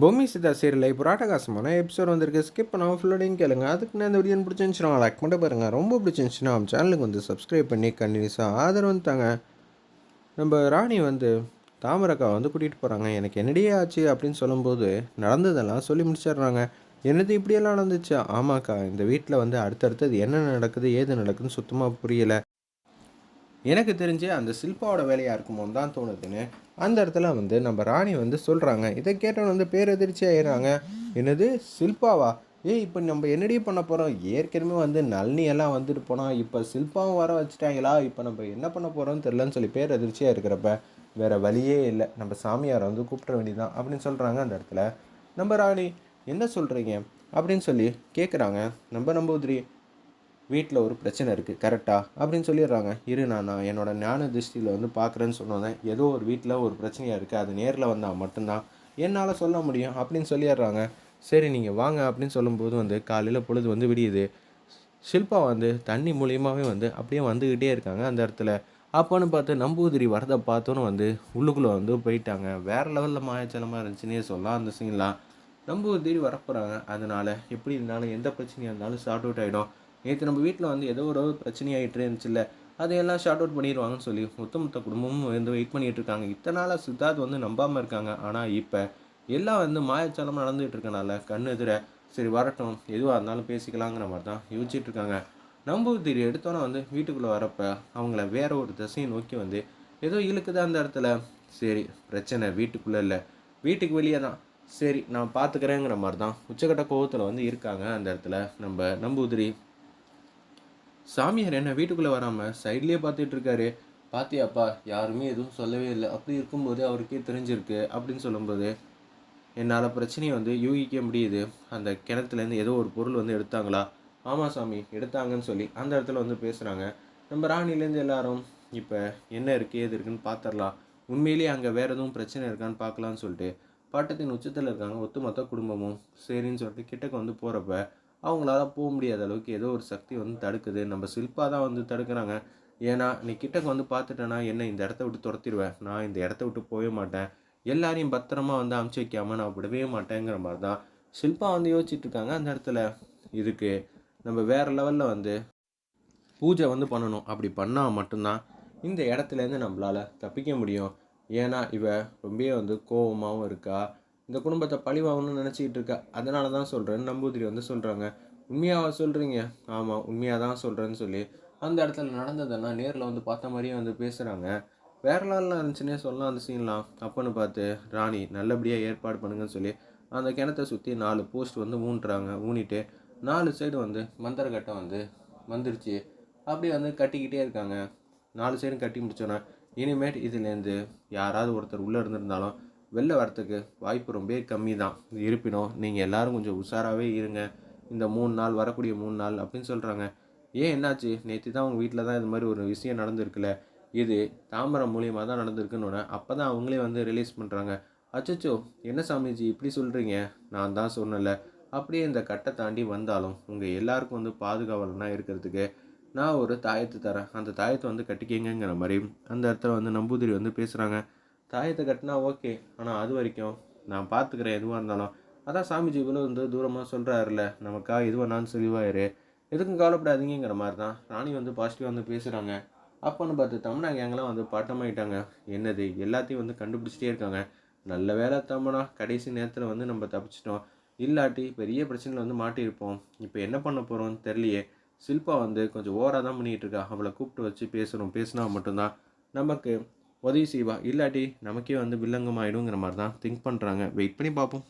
பூமி சிதா சீரியல் இப்போ ராட்டகாசமான எபிசோட் வந்திருக்கு. ஸ்கிப் பண்ணாமல் ஃபுல்லோடையும் கேளுங்க. அதுக்கு நான் இந்த வீடியோ பிடிச்சிருந்துச்சுனா லைக் மட்டும் பாருங்கள் ரொம்ப பிடிச்சிருந்துச்சுன்னா நம்ம சேனலுக்கு வந்து சப்ஸ்கிரைப் பண்ணி கண்டினியூஸாக ஆதரவு தாங்க. நம்ம ராணி வந்து தாமரக்கா வந்து கூட்டிகிட்டு போகிறாங்க எனக்கு என்னடியே ஆச்சு அப்படின்னு சொல்லும்போது நடந்ததெல்லாம் சொல்லி முடிச்சிடுறாங்க. என்னது இப்படியெல்லாம் நடந்துச்சு? ஆமாக்கா இந்த வீட்டில் வந்து அடுத்தடுத்தது என்ன நடக்குது ஏது நடக்குதுன்னு சுத்தமாக புரியலை. எனக்கு தெரிஞ்சு அந்த சில்பாவோட வேலையாக இருக்குமோ தான் தோணுதுன்னு அந்த இடத்துல வந்து நம்ம ராணி வந்து சொல்கிறாங்க இதை கேட்டவன் வந்து பேரதிர்ச்சி ஆயிடுறாங்க. என்னது? சில்பாவா? ஏய் இப்போ நம்ம என்னடி பண்ண போகிறோம் ஏற்கனவே வந்து நளினி எல்லாம் வந்துட்டு போனால் இப்போ சில்பாவும் வர வச்சுட்டாங்களா? இப்போ நம்ம என்ன பண்ண போகிறோம்னு தெரிலன்னு சொல்லி பேர் அதிர்ச்சியாக இருக்கிறப்ப வேறு வழியே இல்லை. நம்ம சாமியாரை வந்து கூப்பிட வேண்டியதான் அப்படின்னு சொல்கிறாங்க அந்த இடத்துல. நம்ம ராணி என்ன சொல்கிறீங்க அப்படின்னு சொல்லி கேட்குறாங்க நம்ம நம்பூதிரி வீட்டில் ஒரு பிரச்சனை இருக்குது கரெக்டாக அப்படின்னு சொல்லிடுறாங்க. இரு நான் நான் ஞான திருஷ்டியில் வந்து பார்க்குறேன்னு சொன்னோன்னே ஏதோ ஒரு வீட்டில் ஒரு பிரச்சனையாக இருக்குது அது நேரில் வந்தால் மட்டும்தான். என்னால் சொல்ல முடியும் அப்படின்னு சொல்லிடுறாங்க. சரி நீங்கள் வாங்க அப்படின்னு சொல்லும்போது வந்து காலையில் பொழுது வந்து விடியுது. ஷில்பா வந்து தண்ணி மூலியமாகவே வந்து அப்படியே வந்துக்கிட்டே இருக்காங்க அந்த இடத்துல. அப்போன்னு பார்த்து நம்பூதிரி வரதை பார்த்தோன்னு வந்து உள்ளுக்குள்ளே வந்து போயிட்டாங்க. வேறு லெவலில் மாயச்சலமாக இருந்துச்சுன்னே சொல்லலாம் அந்த சீன்லாம் நம்பூதிரி வரப்போகிறாங்க அதனால் எப்படி இருந்தாலும் எந்த பிரச்சனையாக இருந்தாலும் சார்ட் அவுட் ஆகிடும் நேற்று நம்ம வீட்டில் வந்து ஏதோ ஒரு பிரச்சனையாகிட்டு இருந்துச்சுல்ல அதையெல்லாம் ஷார்ட் அவுட் பண்ணிடுவாங்கன்னு சொல்லி ஒட்டுமொத்த குடும்பமும் வந்து வெயிட் பண்ணிகிட்டு இருக்காங்க. இத்தனை நாளாக சித்தார்த் வந்து நம்பாமல் இருக்காங்க. ஆனால் இப்போ எல்லாம் வந்து மாயச்சாலமாக நடந்துகிட்டு இருக்கனால கண்ணு எதிர சரி வரட்டும் எதுவாக இருந்தாலும் பேசிக்கலாங்கிற மாதிரி தான் யோசிச்சுட்டு இருக்காங்க. நம்பூதிரி எடுத்தோன்னே வந்து வீட்டுக்குள்ளே வரப்ப அவங்கள வேற ஒரு திசையை நோக்கி வந்து ஏதோ இழுக்குது அந்த இடத்துல சரி பிரச்சனை வீட்டுக்குள்ளே இல்லை வீட்டுக்கு வெளியே தான் சரி நான் பார்த்துக்கிறேங்கிற மாதிரி தான் உச்சக்கட்ட கோவத்தில் வந்து இருக்காங்க அந்த இடத்துல நம்ம நம்பூதிரி. சாமியார் என்ன வீட்டுக்குள்ளே வராமல் சைட்லேயே பார்த்துட்டு இருக்காரு. பாத்தியாப்பா யாருமே எதுவும் சொல்லவே இல்லை. அப்படி இருக்கும்போது அவருக்கே தெரிஞ்சிருக்கு அப்படின்னு சொல்லும்போது என்னால் பிரச்சனையை வந்து யூகிக்க முடியுது. அந்த கிணத்துலேருந்து ஏதோ ஒரு பொருள் வந்து எடுத்தாங்களா? ஆமாம் சாமி எடுத்தாங்கன்னு சொல்லி அந்த இடத்துல வந்து பேசுகிறாங்க நம்ம ராணிலேருந்து எல்லாரும் இப்போ என்ன இருக்குது ஏது இருக்குன்னு பார்த்துடலாம் உண்மையிலேயே அங்கே வேறு எதுவும் பிரச்சனை இருக்கான்னு பார்க்கலான்னு சொல்லிட்டு பாட்டத்தின் உச்சத்தில் இருக்காங்க ஒத்துமொத்த குடும்பமும். சரின்னு சொல்லிட்டு கிட்டக்கு வந்து போகிறப்ப அவங்களால போக முடியாத அளவுக்கு ஏதோ ஒரு சக்தி வந்து தடுக்குது. நம்ம சில்பா தான் வந்து தடுக்கிறாங்க. ஏன்னா நீ கிட்டக்கு வந்து பார்த்துட்டேன்னா என்ன இந்த இடத்த விட்டு துரத்திடுவேன். நான் இந்த இடத்த விட்டு போகவே மாட்டேன். எல்லாரையும் பத்திரமா வந்து அமுச்சு வைக்காமல் நான் விடவே மாட்டேங்கிற மாதிரி தான் ஷில்பா வந்து யோசிச்சுட்டு இருக்காங்க அந்த இடத்துல. இதுக்கு நம்ம வேற லெவலில் வந்து பூஜை வந்து பண்ணணும். அப்படி பண்ணால் மட்டும்தான் இந்த இடத்துலேருந்து நம்மளால் தப்பிக்க முடியும். ஏன்னா இவ ரொம்பவே வந்து கோவமாகவும் இருக்கா. இந்த குடும்பத்தை பழி வாங்கணும்னு நினச்சிக்கிட்டு இருக்கா. அதனால தான் சொல்கிறேன்னு நம்பூதிரி வந்து சொல்கிறாங்க உண்மையாக சொல்கிறீங்க ஆமாம் உண்மையாக தான் சொல்கிறேன்னு சொல்லி அந்த இடத்துல நடந்ததெல்லாம் நேரில் வந்து பார்த்த மாதிரியே வந்து பேசுகிறாங்க வேற நாள்லாம் இருந்துச்சுன்னே சொல்லலாம் அந்த சீன்லாம் அப்பன்னு பார்த்து ராணி நல்லபடியாக ஏற்பாடு பண்ணுங்கன்னு சொல்லி அந்த கிணத்தை சுற்றி நாலு போஸ்ட் வந்து ஊன்றாங்க. ஊனிட்டு நாலு சைடு வந்து மந்திரக்கட்டை வந்து வந்துருச்சு. அப்படியே வந்து கட்டிக்கிட்டே இருக்காங்க. நாலு சைடும் கட்டி முடிச்சோன்னா இனிமேட் இதுலேருந்து யாராவது ஒருத்தர் உள்ளே இருந்திருந்தாலும் வெளில வரத்துக்கு வாய்ப்பு ரொம்ப கம்மி தான் இருப்பினும் நீங்கள் எல்லாரும் கொஞ்சம் உஷாராகவே இருங்க. இந்த மூணு நாள் வரக்கூடிய மூணு நாள் அப்படின்னு சொல்கிறாங்க ஏன் என்னாச்சு? நேற்று தான் உங்கள் வீட்டில் தான் இது மாதிரி ஒரு விஷயம் நடந்திருக்குல்ல இது தாமரம் மூலியமாக தான் நடந்திருக்குன்னு அப்போ தான் அவங்களே வந்து ரிலீஸ் பண்ணுறாங்க அச்சோ என்ன சாமிஜி இப்படி சொல்கிறீங்க நான் தான் சொன்னல அப்படியே இந்த கட்டை தாண்டி வந்தாலும் உங்கள் எல்லாருக்கும் வந்து பாதுகாவலனா இருக்கிறதுக்கு நான் ஒரு தாயத்தை தரேன். அந்த தாயத்தை வந்து கட்டிக்கிங்கிற மாதிரி அந்த இடத்துல வந்து நம்பூதிரி வந்து பேசுகிறாங்க தாயத்தை கட்டினா ஓகே. ஆனால் அது வரைக்கும் நான் பார்த்துக்கிறேன் எதுவாக இருந்தாலும். அதான் சாமிஜி இவ்வளோ வந்து தூரமாக சொல்கிறாருல நமக்கா இது வேணான்னு சொல்லிவாயிரு எதுக்கும் கவலைப்படாதீங்கிற மாதிரி தான் ராணி வந்து பாசிட்டிவாக வந்து பேசுகிறாங்க அப்போன்னு பார்த்து தமனா கேங்கெலாம் வந்து பாட்டமாயிட்டாங்க. என்னது எல்லாத்தையும் வந்து கண்டுபிடிச்சிட்டே இருக்காங்க. நல்ல வேலை தமனா கடைசி நேரத்தில் வந்து நம்ம தப்பிச்சிட்டோம். இல்லாட்டி பெரிய பிரச்சனையில் வந்து மாட்டியிருப்போம். இப்போ என்ன பண்ண போகிறோம்னு தெரியலையே. சில்பா வந்து கொஞ்சம் ஓவராக தான் பண்ணிகிட்டு இருக்கா. அவளை கூப்பிட்டு வச்சு பேசுகிறோம் பேசினா மட்டும்தான். நமக்கு உதவி செய்வா. இல்லாட்டி நமக்கே வந்து வில்லங்கம் ஆகிடுங்கிற மாதிரி தான் திங்க் பண்ணுறாங்க வெயிட் பண்ணி பார்ப்போம்.